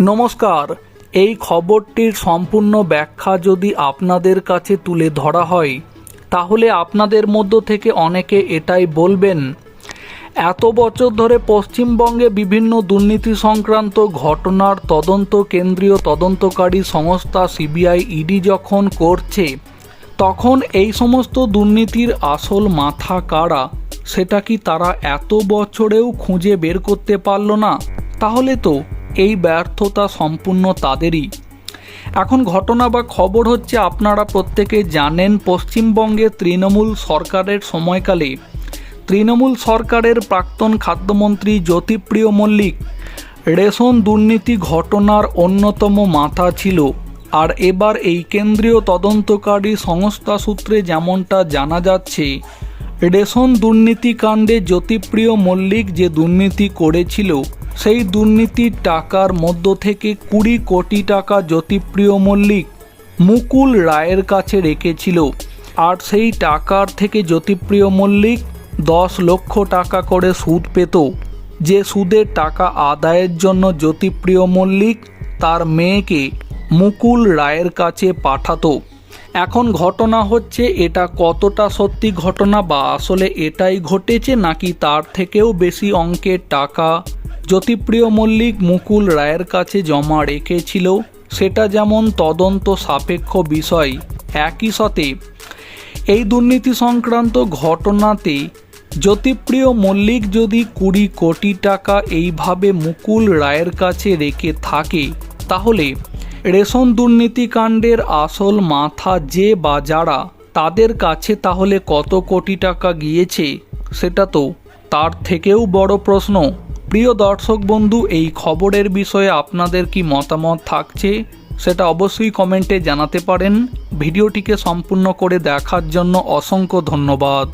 নমস্কার। এই খবরটির সম্পূর্ণ ব্যাখ্যা যদি আপনাদের কাছে তুলে ধরা হয়, তাহলে আপনাদের মধ্য থেকে অনেকে এটাই বলবেন, এত বছর ধরে পশ্চিমবঙ্গে বিভিন্ন দুর্নীতি সংক্রান্ত ঘটনার তদন্ত কেন্দ্রীয় তদন্তকারী সংস্থা সিবিআই ইডি যখন করছে, তখন এই সমস্ত দুর্নীতির আসল মাথা কারা? সেটা কি তারা এত বছরেও খুঁজে বের করতে পারল না? তাহলে তো এই ব্যর্থতা সম্পূর্ণ তাদেরই। এখন ঘটনা বা খবর হচ্ছে আপনারা প্রত্যেকে জানেন পশ্চিমবঙ্গে তৃণমূল সরকারের সময়কালে। তৃণমূল সরকারের প্রাক্তন খাদ্যমন্ত্রী জ্যোতিপ্রিয় মল্লিক রেশন দুর্নীতি ঘটনার অন্যতম মাথা ছিল। আর এবার এই কেন্দ্রীয় তদন্তকারী সংস্থা সূত্রে যেমনটা জানা যাচ্ছে রেশন দুর্নীতিকাণ্ডে জ্যোতিপ্রিয় মল্লিক যে দুর্নীতি করেছিল, সেই দুর্নীতির টাকার মধ্য থেকে কুড়ি কোটি টাকা জ্যোতিপ্রিয় মল্লিক মুকুল রায়ের কাছে রেখেছিল। আর সেই টাকার থেকে জ্যোতিপ্রিয় মল্লিক দশ লক্ষ টাকা করে সুদ পেত। যে সুদের টাকা আদায়ের জন্য জ্যোতিপ্রিয় মল্লিক তার মেয়েকে মুকুল রায়ের কাছে পাঠাতো। এখন ঘটনা হচ্ছে এটা কতটা সত্যি ঘটনা বা আসলে এটাই ঘটেছে নাকি তার থেকেও বেশি অঙ্কের টাকা? জ্যোতিপ্রিয় মল্লিক মুকুল রায়ের কাছে জমা রেখেছিল, সেটা যেমন তদন্ত সাপেক্ষ বিষয়, একই সাথে এই দুর্নীতি সংক্রান্ত ঘটনাতে জ্যোতিপ্রিয় মল্লিক যদি কুড়ি কোটি টাকা এইভাবে মুকুল রায়ের কাছে রেখে থাকে, তাহলে রেশন দুর্নীতিকাণ্ডের আসল মাথা যে বা যারা, তাদের কাছে তাহলে কত কোটি টাকা গিয়েছে, সেটা তো তার থেকেও বড় প্রশ্ন। প্রিয় দর্শক বন্ধু, এই খবরের বিষয়ে আপনাদের কি মতামত থাকছে, সেটা অবশ্যই কমেন্টে জানাতে পারেন। ভিডিওটিকে সম্পূর্ণ করে দেখার জন্য অসংখ্য ধন্যবাদ।